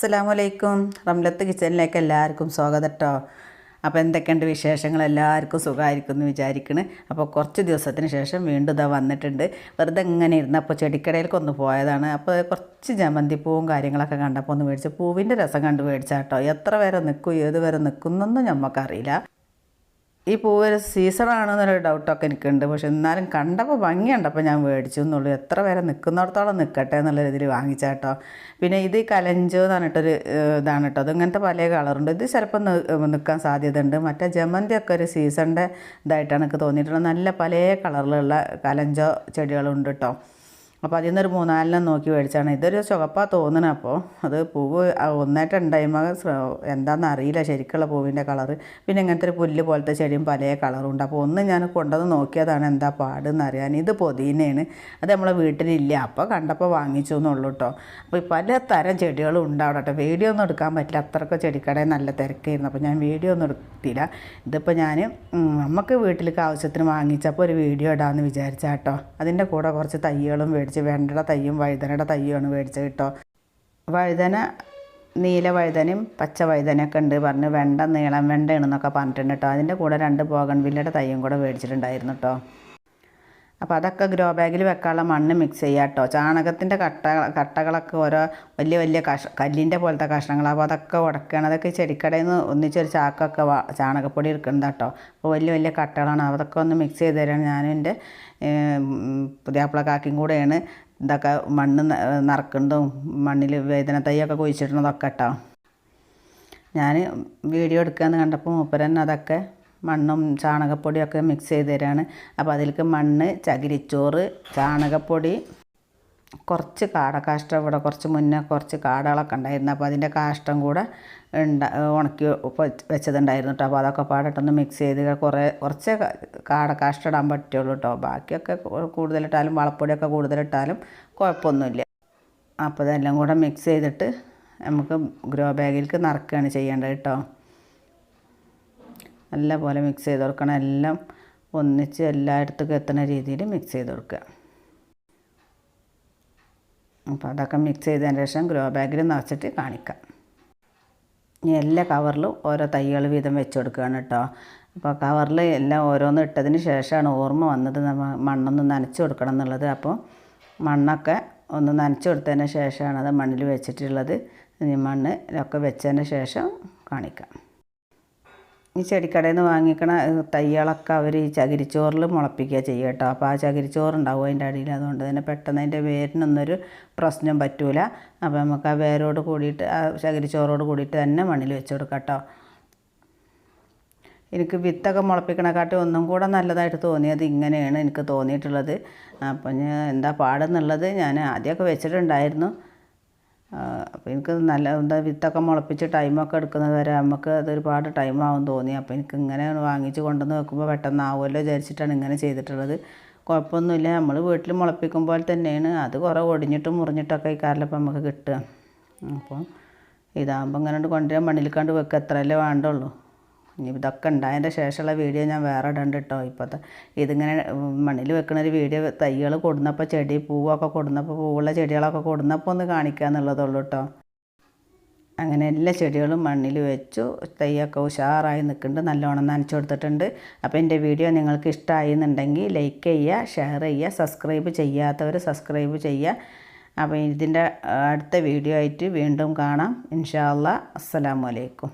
അസ്സലാമലൈക്കും. റംലത്ത് കിച്ചണിലേക്ക് എല്ലാവർക്കും സ്വാഗതം കേട്ടോ അപ്പോൾ എന്തൊക്കെയുണ്ട് വിശേഷങ്ങൾ? എല്ലാവർക്കും സുഖമായിരിക്കും എന്ന് വിചാരിക്കണ്. അപ്പോൾ കുറച്ച് ദിവസത്തിന് ശേഷം വീണ്ടും ഇതാ വന്നിട്ടുണ്ട്. വെറുതെ ഇങ്ങനെ ഇരുന്ന് അപ്പോൾ ചെടിക്കടയിലേക്ക് ഒന്ന് പോയതാണ്. അപ്പോൾ കുറച്ച് ജമന്തി പൂവും കാര്യങ്ങളൊക്കെ കണ്ടപ്പോൾ ഒന്ന് മേടിച്ചു. പൂവിന്റെ രസം കണ്ട് മേടിച്ചാട്ടോ. എത്ര വരെ നിൽക്കും ഏത് വരെ നിൽക്കുന്നൊന്നും നമുക്കറിയില്ല ഈ പൂവ് ഒരു സീസണാണെന്നൊരു ഡൗട്ടൊക്കെ എനിക്കുണ്ട്. പക്ഷെ എന്നാലും കണ്ടപ്പോൾ ഭംഗിയുണ്ടപ്പോൾ ഞാൻ മേടിച്ചു എന്നുള്ളൂ എത്ര പേരെ നിൽക്കുന്നിടത്തോളം നിൽക്കട്ടെ എന്നുള്ള രീതിയിൽ വാങ്ങിച്ചാട്ടോ. പിന്നെ ഇത് കലഞ്ചു എന്ന് പറഞ്ഞിട്ടൊരു ഇതാണ് കേട്ടോ. അത് ഇങ്ങനത്തെ പല കളറുണ്ട്. ഇത് ചിലപ്പോൾ നിൽക്കാൻ സാധ്യതയുണ്ട്. മറ്റേ ജമന്തി ഒക്കെ ഒരു സീസണിന്റെ ഇതായിട്ടാണ് എനിക്ക് തോന്നിയിട്ടുള്ളത്. നല്ല പല കളറിലുള്ള കലഞ്ചോ ചെടികളുണ്ട് കേട്ടോ. അപ്പോൾ അതിൽ നിന്നൊരു മൂന്നാലിനെ നോക്കി മേടിച്ചാണ്. ഇതൊരു ചുവപ്പാ തോന്നണ അപ്പോൾ അത് പൂവ് ഒന്നായിട്ട് ഉണ്ടായ്മ എന്താണെന്ന് അറിയില്ല ശരിക്കുള്ള പൂവിന്റെ കളറ്. പിന്നെ ഇങ്ങനത്തെ ഒരു പുല്ല് പോലത്തെ ചെടിയും പല കളറും ഉണ്ട്. അപ്പോൾ ഒന്ന് ഞാൻ കൊണ്ടുവന്ന് നോക്കിയതാണ് എന്താ പാടെന്ന് അറിയാൻ. ഇത് പൊതിനയാണ്. അത് നമ്മളെ വീട്ടിലില്ല. അപ്പോൾ കണ്ടപ്പോൾ വാങ്ങിച്ചു എന്നുള്ളൂ കേട്ടോ അപ്പോൾ പല തരം ചെടികളും ഉണ്ട് അവിടെ കേട്ടോ വീഡിയോ ഒന്നും എടുക്കാൻ പറ്റില്ല. അത്രയ്ക്ക് ചെടിക്കടയിൽ നല്ല തിരക്കായിരുന്നു. അപ്പോൾ ഞാൻ വീഡിയോ ഒന്നും എടുത്തില്ല. ഇതിപ്പോൾ ഞാൻ നമുക്ക് വീട്ടിലേക്ക് ആവശ്യത്തിന് വാങ്ങിച്ചപ്പോൾ ഒരു വീഡിയോ ഇടാമെന്ന് വിചാരിച്ചാട്ടോ അതിന്റെ കൂടെ കുറച്ച് തയ്യകളും മേടിച്ച് വെണ്ടയുടെ തയ്യും വഴുതനയുടെ തയ്യുമാണ് മേടിച്ചത് കേട്ടോ. വഴുതന നീല വഴുതനയും പച്ച വഴുതനയൊക്കെ ഉണ്ട്. പറഞ്ഞ് വെണ്ട നീളം വെണ്ടയാണെന്നൊക്കെ പറഞ്ഞിട്ടുണ്ട് കേട്ടോ. അതിന്റെ കൂടെ രണ്ട് പോകൺവില്ലയുടെ തയ്യും കൂടെ മേടിച്ചിട്ടുണ്ടായിരുന്നു കേട്ടോ. അപ്പോൾ അതൊക്കെ ഗ്രോ ബാഗിൽ വെക്കാനുള്ള മണ്ണ് മിക്സ് ചെയ്യുക കേട്ടോ ചാണകത്തിന്റെ കട്ട കട്ടകളൊക്കെ ഓരോ വലിയ വലിയ കഷ കല്ലിന്റെ പോലത്തെ കഷ്ണങ്ങൾ അപ്പോൾ അതൊക്കെ ഉടക്കുകയാണ് അതൊക്കെ ചെടിക്കടയിൽ നിന്ന് ഒന്നിച്ചൊരു ചാക്കൊക്കെ ചാണകപ്പൊടി എടുക്കുന്നത് കേട്ടോ അപ്പോൾ വലിയ വലിയ കട്ടകളാണ്. അതൊക്കെ ഒന്ന് മിക്സ് ചെയ്ത് തരാൻ ഞാനും എന്റെ പുതിയാപ്പിളക്കാക്കും കൂടെയാണ് ഇതൊക്കെ മണ്ണ് നിറക്കുന്നതും മണ്ണിൽ വേദന തൈയൊക്കെ കുഴിച്ചിടുന്നതൊക്കെ കേട്ടോ ഞാൻ വീഡിയോ എടുക്കാമെന്ന് കണ്ടപ്പോൾ മൂപ്പരൻ അതൊക്കെ മണ്ണും ചാണകപ്പൊടിയൊക്കെ മിക്സ് ചെയ്ത് തരാണ് അപ്പോൾ അതിലേക്ക് മണ്ണ് ചകിരിച്ചോറ് ചാണകപ്പൊടി കുറച്ച് കാടക്കാഷ്ടം ഇവിടെ കുറച്ച് മുന്നേ കുറച്ച് കാടകളൊക്കെ ഉണ്ടായിരുന്നു. അപ്പോൾ അതിന്റെ കാഷ്ടം കൂടെ ഉണ്ട ഉണക്കി വെച്ചതുണ്ടായിരുന്നു കേട്ടോ അപ്പോൾ അതൊക്കെ പാടിട്ടൊന്ന് മിക്സ് ചെയ്ത് കുറേ കുറച്ച് കാടക്കാഷ്ടം ഇടാൻ പറ്റുള്ളൂ കേട്ടോ ബാക്കിയൊക്കെ കൂടുതലിട്ടാലും വളപ്പൊടിയൊക്കെ കൂടുതലിട്ടാലും കുഴപ്പമൊന്നുമില്ല. അപ്പോൾ ഇതെല്ലാം കൂടെ മിക്സ് ചെയ്തിട്ട് നമുക്ക് ഗ്രോ ബാഗിലേക്ക് നിറക്കുകയാണ് ചെയ്യേണ്ടത് കേട്ടോ നല്ല പോലെ മിക്സ് ചെയ്ത് കൊടുക്കണം. എല്ലാം ഒന്നിച്ച് എല്ലായിടത്തേക്കും എത്തുന്ന രീതിയിൽ മിക്സ് ചെയ്ത് കൊടുക്കുക. അപ്പോൾ അതൊക്കെ മിക്സ് ചെയ്തതിന് ശേഷം ഗ്രോ ബാഗിൽ നിറച്ചിട്ട് കാണിക്കാം. ഇനി എല്ലാ കവറിലും ഓരോ തൈകൾ വീതം വെച്ച് കൊടുക്കുകയാണ് കേട്ടോ അപ്പോൾ കവറിൽ എല്ലാം ഓരോന്ന് ഇട്ടതിന് ശേഷമാണ് ഓർമ്മ വന്നത് നമ്മൾ മണ്ണൊന്ന് നനച്ച് കൊടുക്കണം എന്നുള്ളത്. അപ്പോൾ മണ്ണൊക്കെ ഒന്ന് നനച്ച് കൊടുത്തതിന് ശേഷമാണ് അത് മണ്ണിൽ വെച്ചിട്ടുള്ളത്. ഇനി മണ്ണ് ഒക്കെ വെച്ചതിന് ശേഷം കാണിക്കാം. ഈ ചെടിക്കടയിൽ നിന്ന് വാങ്ങിക്കണ തയ്യാളൊക്കെ അവർ ഈ ചകിരിച്ചോറിൽ മുളപ്പിക്കുക ചെയ്യുക കേട്ടോ. അപ്പോൾ ആ ചകിരിച്ചോറുണ്ടാവും അതിന്റെ അടിയിൽ അതുകൊണ്ട് തന്നെ പെട്ടെന്ന് അതിന്റെ വേരിനൊന്നൊരു പ്രശ്നം പറ്റൂല. അപ്പോൾ നമുക്ക് ആ വേരോട് കൂടിയിട്ട് ആ ചകിരിച്ചോറോട് കൂടിയിട്ട് തന്നെ മണ്ണിൽ വെച്ച് കൊടുക്കാം കേട്ടോ. എനിക്ക് വിത്തൊക്കെ മുളപ്പിക്കണക്കാട്ടി ഒന്നും കൂടെ നല്ലതായിട്ട് തോന്നിയത് ഇങ്ങനെയാണ് എനിക്ക് തോന്നിയിട്ടുള്ളത്. അപ്പം ഞാൻ എന്താ പാടെന്നുള്ളത് ഞാൻ ആദ്യമൊക്കെ വെച്ചിട്ടുണ്ടായിരുന്നു. അപ്പോൾ എനിക്ക് നല്ല എന്താ വിത്തൊക്കെ മുളപ്പിച്ച് ടൈമൊക്കെ എടുക്കുന്നത് വരെ നമുക്ക് അതൊരുപാട് ടൈമാവും തോന്നി. അപ്പോൾ എനിക്ക് ഇങ്ങനെ വാങ്ങിച്ച് കൊണ്ടുവന്ന് വെക്കുമ്പോൾ പെട്ടെന്ന് ആവുമല്ലോ വിചാരിച്ചിട്ടാണ് ഇങ്ങനെ ചെയ്തിട്ടുള്ളത്. കുഴപ്പമൊന്നുമില്ല നമ്മൾ വീട്ടിൽ മുളപ്പിക്കുമ്പോൾ തന്നെയാണ്. അത് കുറേ ഒടിഞ്ഞിട്ടും മുറിഞ്ഞിട്ടൊക്കെ ഈ കാറിലപ്പോൾ നമുക്ക് കിട്ടുക. അപ്പം ഇതാകുമ്പോൾ ഇങ്ങനെ കൊണ്ടുവരാൻ മണ്ണിൽ കണ്ട് വെക്കുക എത്രയല്ലേ വേണ്ടുള്ളൂ. ഇനി ഇതൊക്കെ ഉണ്ടായതിന്റെ ശേഷമുള്ള വീഡിയോ ഞാൻ വേറെ ഇടണ്ട് കേട്ടോ ഇപ്പോഴത്തെ ഇതിങ്ങനെ മണ്ണിൽ വെക്കുന്ന ഒരു വീഡിയോ തൈകൾ കൊടുന്നപ്പോൾ ചെടി പൂവൊക്കെ കൊടുന്നപ്പോൾ പൂവുള്ള ചെടികളൊക്കെ കൊടുന്നപ്പോൾ ഒന്ന് കാണിക്കുക എന്നുള്ളതുള്ളൂ കേട്ടോ അങ്ങനെ എല്ലാ ചെടികളും മണ്ണിൽ വെച്ചു തൈയൊക്കെ ഉഷാറായി നിൽക്കുന്നുണ്ട് നല്ലോണം നനച്ചു കൊടുത്തിട്ടുണ്ട്. അപ്പോൾ എന്റെ വീഡിയോ നിങ്ങൾക്ക് ഇഷ്ടമായി എന്നുണ്ടെങ്കിൽ ലൈക്ക് ചെയ്യുക ഷെയർ ചെയ്യുക സബ്സ്ക്രൈബ് ചെയ്യാത്തവർ സബ്സ്ക്രൈബ് ചെയ്യുക അപ്പോൾ ഇതിന്റെ അടുത്ത വീഡിയോ ആയിട്ട് വീണ്ടും കാണാം. ഇൻഷാ അല്ലാ അസ്സലാമു അലൈക്കും.